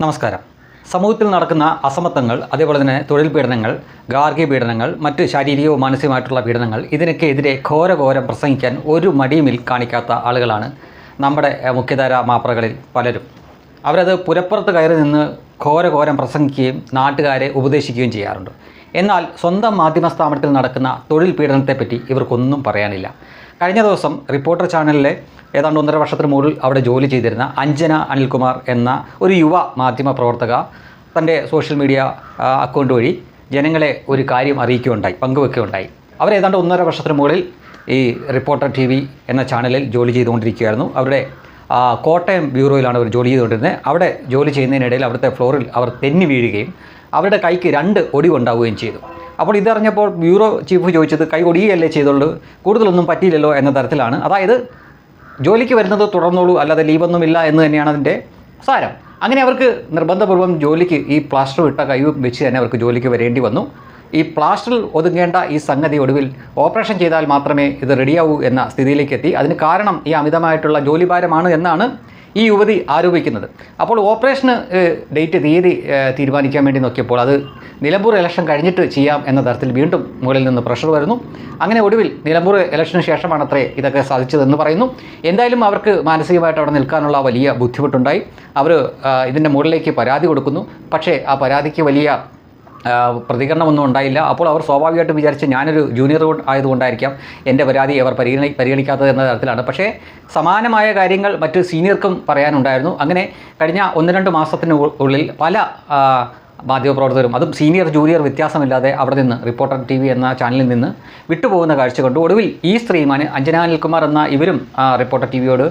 നമസ്കാരം. സമൂഹത്തിൽ നടക്കുന്ന അസമത്വങ്ങൾ അതേപോലെ തന്നെ തൊഴിൽ പീഡനങ്ങൾ ഗാർഹിക പീഡനങ്ങൾ മറ്റ് ശാരീരികവും മാനസികമായിട്ടുള്ള പീഡനങ്ങൾ ഇതിനൊക്കെ എതിരെ ഘോരഘോരം പ്രസംഗിക്കാൻ ഒരു മടിയുമിൽ കാണിക്കാത്ത ആളുകളാണ് നമ്മുടെ മുഖ്യധാര മാപ്രകളിൽ പലരും. അവരത് പുരപ്പുറത്ത് കയറി നിന്ന് ഘോരഘോരം പ്രസംഗിക്കുകയും നാട്ടുകാരെ ഉപദേശിക്കുകയും ചെയ്യാറുണ്ട്. എന്നാൽ സ്വന്തം മാധ്യമ സ്ഥാപനത്തിൽ നടക്കുന്ന തൊഴിൽ പീഡനത്തെപ്പറ്റി ഇവർക്കൊന്നും പറയാനില്ല. കഴിഞ്ഞ ദിവസം റിപ്പോർട്ടർ ചാനലിലെ ഏതാണ്ട് ഒന്നര വർഷത്തിന് മുകളിൽ അവിടെ ജോലി ചെയ്തിരുന്ന അഞ്ജന അനിൽകുമാർ എന്ന ഒരു യുവ മാധ്യമ പ്രവർത്തക തന്റെ സോഷ്യൽ മീഡിയ അക്കൗണ്ട് വഴി ജനങ്ങളെ ഒരു കാര്യം അറിയിക്കുകയുണ്ടായി പങ്കുവെക്കുകയുണ്ടായി. അവർ ഏതാണ്ട് ഒന്നര വർഷത്തിന് മുകളിൽ ഈ റിപ്പോർട്ടർ ടി വി എന്ന ചാനലിൽ ജോലി ചെയ്തുകൊണ്ടിരിക്കുകയായിരുന്നു. അവരുടെ കോട്ടയം ബ്യൂറോയിലാണ് അവർ ജോലി ചെയ്തുകൊണ്ടിരുന്നത്. അവിടെ ജോലി ചെയ്യുന്നതിനിടയിൽ അവിടുത്തെ ഫ്ലോറിൽ അവർ തെന്നി വീഴുകയും അവരുടെ കൈക്ക് രണ്ട് ഒടി ഒടിവുണ്ടാവുകയും ചെയ്തു. അപ്പോൾ ഇതറിഞ്ഞപ്പോൾ ബ്യൂറോ ചീഫ് ചോദിച്ചത് കൈ ഒടിയല്ലേ ചെയ്തുള്ളൂ കൂടുതലൊന്നും പറ്റിയില്ലല്ലോ എന്ന തരത്തിലാണ്. അതായത് ജോലിക്ക് വരുന്നത് തുടർന്നോളൂ അല്ലാതെ ലീവൊന്നുമില്ല എന്ന് തന്നെയാണ് അതിന്റെ സാരം. അങ്ങനെ അവർക്ക് നിർബന്ധപൂർവം ജോലിക്ക് ഈ പ്ലാസ്റ്റർ ഇട്ട കൈ വെച്ച് തന്നെ അവർക്ക് ജോലിക്ക് വരേണ്ടി വന്നു. ഈ പ്ലാസ്റ്ററിൽ ഒതുങ്ങേണ്ട ഈ സംഗതി ഒടുവിൽ ഓപ്പറേഷൻ ചെയ്താൽ മാത്രമേ ഇത് റെഡിയാവൂ എന്ന സ്ഥിതിയിലേക്ക് എത്തി. അതിന് കാരണം ഈ അമിതമായിട്ടുള്ള ജോലിഭാരമാണ് എന്നാണ് ഈ യുവതി ആരോപിക്കുന്നത്. അപ്പോൾ ഓപ്പറേഷന് ഡേറ്റ് തീയതി തീരുമാനിക്കാൻ വേണ്ടി നോക്കിയപ്പോൾ അത് നിലമ്പൂർ ഇലക്ഷൻ കഴിഞ്ഞിട്ട് ചെയ്യാം എന്ന തരത്തിൽ വീണ്ടും മുകളിൽ നിന്ന് പ്രഷർ വരുന്നു. അങ്ങനെ ഒടുവിൽ നിലമ്പൂർ ഇലക്ഷന് ശേഷമാണ് അത്രേ ഇതൊക്കെ സാധിച്ചതെന്ന് പറയുന്നു. എന്തായാലും അവർക്ക് മാനസികമായിട്ട് അവിടെ നിൽക്കാനുള്ള വലിയ ബുദ്ധിമുട്ടുണ്ടായി. അവർ ഇതിന്റെ മുകളിലേക്ക് പരാതി കൊടുക്കുന്നു. പക്ഷേ ആ പരാതിക്ക് വലിയ പ്രതികരണമൊന്നും ഉണ്ടായില്ല. അപ്പോൾ അവർ സ്വാഭാവികമായിട്ടും വിചാരിച്ച് ഞാനൊരു ജൂനിയർ ആയതുകൊണ്ടായിരിക്കാം എന്റെ പരാതി അവർ പരിഗണി പരിഗണിക്കാത്തത് എന്ന തരത്തിലാണ്. പക്ഷേ സമാനമായ കാര്യങ്ങൾ മറ്റ് സീനിയർക്കും പറയാനുണ്ടായിരുന്നു. അങ്ങനെ കഴിഞ്ഞ ഒന്ന് രണ്ട് മാസത്തിന് ഉള്ളിൽ പല മാധ്യമപ്രവർത്തകരും അതും സീനിയർ ജൂനിയർ വ്യത്യാസമില്ലാതെ അവിടെ നിന്ന് റിപ്പോർട്ടർ ടി വി എന്ന ചാനലിൽ നിന്ന് വിട്ടുപോകുന്ന കാഴ്ച കണ്ടു. ഒടുവിൽ ഈ സ്ത്രീമാന് അഞ്ജന അനിൽകുമാർ എന്ന ഇവരും റിപ്പോർട്ടർ ടി വിയോട്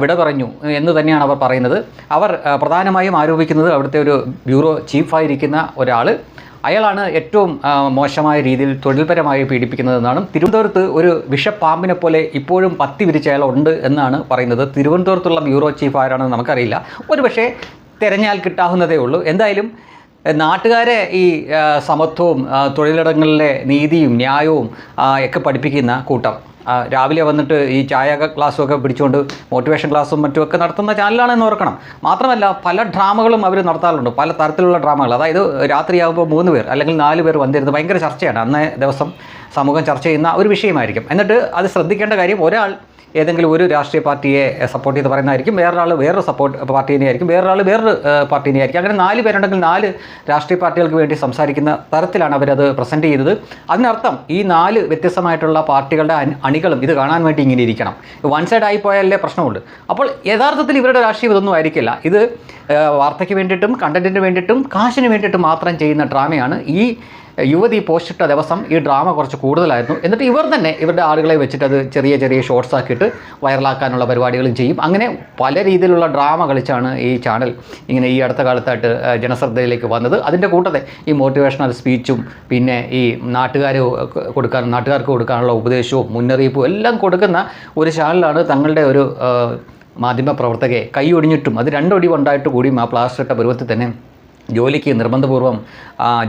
വിട പറഞ്ഞു എന്ന് തന്നെയാണ് അവർ പറയുന്നത്. അവർ പ്രധാനമായും ആരോപിക്കുന്നത് അവിടുത്തെ ഒരു ബ്യൂറോ ചീഫായിരിക്കുന്ന ഒരാൾ അയാളാണ് ഏറ്റവും മോശമായ രീതിയിൽ തൊഴിൽപരമായി പീഡിപ്പിക്കുന്നതെന്നാണ് തിരുവനന്തപുരത്ത് ഒരു വിഷപ്പാമ്പിനെ പോലെ ഇപ്പോഴും പത്തി വിരിച്ച അയാൾ ഉണ്ട് എന്നാണ് പറയുന്നത്. തിരുവനന്തപുരത്തുള്ള ബ്യൂറോ ചീഫ് ആരാണെന്ന് നമുക്കറിയില്ല. ഒരു പക്ഷേ തിരഞ്ഞാൽ കിട്ടാവുന്നതേ ഉള്ളൂ. എന്തായാലും നാട്ടുകാരെ ഈ സമത്വവും തൊഴിലിടങ്ങളിലെ നീതിയും ന്യായവും ഒക്കെ പഠിപ്പിക്കുന്ന കൂട്ടം. രാവിലെ വന്നിട്ട് ഈ ചായ ക്ലാസ്സും ഒക്കെ പിടിച്ചുകൊണ്ട് മോട്ടിവേഷൻ ക്ലാസ്സും മറ്റുമൊക്കെ നടത്തുന്ന ചാനലാണെന്ന് ഓർക്കണം. മാത്രമല്ല പല ഡ്രാമകളും അവർ നടത്താറുണ്ട്. പല തരത്തിലുള്ള ഡ്രാമകൾ. അതായത് രാത്രിയാകുമ്പോൾ മൂന്ന് പേർ അല്ലെങ്കിൽ നാല് പേർ വന്നിരുന്നത് ഭയങ്കര ചർച്ചയാണ്. അന്നേ ദിവസം സമൂഹം ചർച്ച ചെയ്യുന്ന ഒരു വിഷയമായിരിക്കും. എന്നിട്ട് അത് ശ്രദ്ധിക്കേണ്ട കാര്യം ഒരാൾ ഏതെങ്കിലും ഒരു രാഷ്ട്രീയ പാർട്ടിയെ സപ്പോർട്ട് ചെയ്ത് പറയുന്നതായിരിക്കും വേറൊരാൾ വേറൊരു സപ്പോർട്ട് പാർട്ടീനെ ആയിരിക്കും വേറൊരാൾ വേറൊരു പാർട്ടീനെ ആയിരിക്കും അങ്ങനെ നാല് പേരുണ്ടെങ്കിൽ നാല് രാഷ്ട്രീയ പാർട്ടികൾക്ക് വേണ്ടി സംസാരിക്കുന്ന തരത്തിലാണ് അവരത് പ്രസന്റ് ചെയ്തത്. അതിനർത്ഥം ഈ നാല് വ്യത്യസ്തമായിട്ടുള്ള പാർട്ടികളുടെ അണികളും ഇത് കാണാൻ വേണ്ടി ഇങ്ങനെ ഇരിക്കണം. വൺ സൈഡ് ആയി പോയാലേ പ്രശ്നമുണ്ട് അപ്പോൾ യഥാർത്ഥത്തിൽ ഇവരുടെ രാഷ്ട്രീയം ഇതൊന്നും ആയിരിക്കില്ല. ഇത് വാർത്തയ്ക്ക് വേണ്ടിയിട്ടും കണ്ടന്റിന് വേണ്ടിയിട്ടും കാശിന് വേണ്ടിയിട്ടും മാത്രം ചെയ്യുന്ന ഡ്രാമയാണ് ഈ യുവതി പോസ്റ്റ് ഇട്ട ദിവസം ഈ ഡ്രാമ കുറച്ച് കൂടുതലായിരുന്നു. എന്നിട്ട് ഇവർ തന്നെ ഇവരുടെ ആളുകളെ വെച്ചിട്ട് അത് ചെറിയ ചെറിയ ഷോർട്സ് ആക്കിയിട്ട് വൈറലാക്കാനുള്ള പരിപാടികളും ചെയ്യും. അങ്ങനെ പല രീതിയിലുള്ള ഡ്രാമ കളിച്ചാണ് ഈ ചാനൽ ഇങ്ങനെ ഈ അടുത്ത കാലത്തായിട്ട് ജനശ്രദ്ധയിലേക്ക് വന്നത്. അതിന്റെ കൂട്ടത്തെ ഈ മോട്ടിവേഷണൽ സ്പീച്ചും പിന്നെ ഈ നാട്ടുകാർ കൊടുക്കാൻ നാട്ടുകാർക്ക് കൊടുക്കാനുള്ള ഉപദേശവും മുന്നറിയിപ്പും എല്ലാം കൊടുക്കുന്ന ഒരു ചാനലാണ് തങ്ങളുടെ ഒരു മാധ്യമ പ്രവർത്തകയെ കൈ ഒടിഞ്ഞിട്ടും അത് രണ്ടൊടി ഉണ്ടായിട്ട് കൂടിയും ആ പ്ലാസ്റ്റർ ഇട്ട പരുവത്തിൽ തന്നെ ജോലിക്ക് നിർബന്ധപൂർവം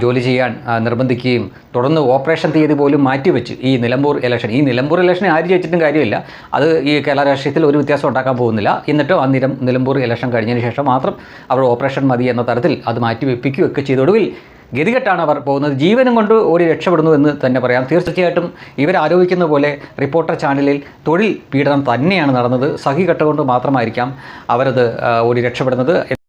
ജോലി ചെയ്യാൻ നിർബന്ധിക്കുകയും തുടർന്ന് ഓപ്പറേഷൻ തീയതി പോലും മാറ്റിവെച്ച് ഈ നിലമ്പൂർ ഇലക്ഷൻ. ഈ നിലമ്പൂർ ഇലക്ഷൻ ആര് ജയിച്ചിട്ടും കാര്യമില്ല. അത് ഈ കേരള രാഷ്ട്രീയത്തിൽ ഒരു വ്യത്യാസം ഉണ്ടാക്കാൻ പോകുന്നില്ല. എന്നിട്ടും ആ നിലം നിലമ്പൂർ ഇലക്ഷൻ കഴിഞ്ഞതിന് ശേഷം മാത്രം അവർ ഓപ്പറേഷൻ മതി എന്ന തരത്തിൽ അത് മാറ്റിവെപ്പിക്കുകയൊക്കെ ചെയ്തൊടുവിൽ ഗതികെട്ടാണ് അവർ പോകുന്നത്. ജീവനും കൊണ്ട് ഓടി രക്ഷപ്പെടുന്നു എന്ന് തന്നെ പറയാം. തീർച്ചയായിട്ടും ഇവർ ആരോപിക്കുന്ന പോലെ റിപ്പോർട്ടർ ചാനലിൽ തൊഴിൽ പീഡനം തന്നെയാണ് നടന്നത്. സഹി കെട്ടുകൊണ്ട് മാത്രമായിരിക്കാം അവരത് ഓടി രക്ഷപ്പെടുന്നത്.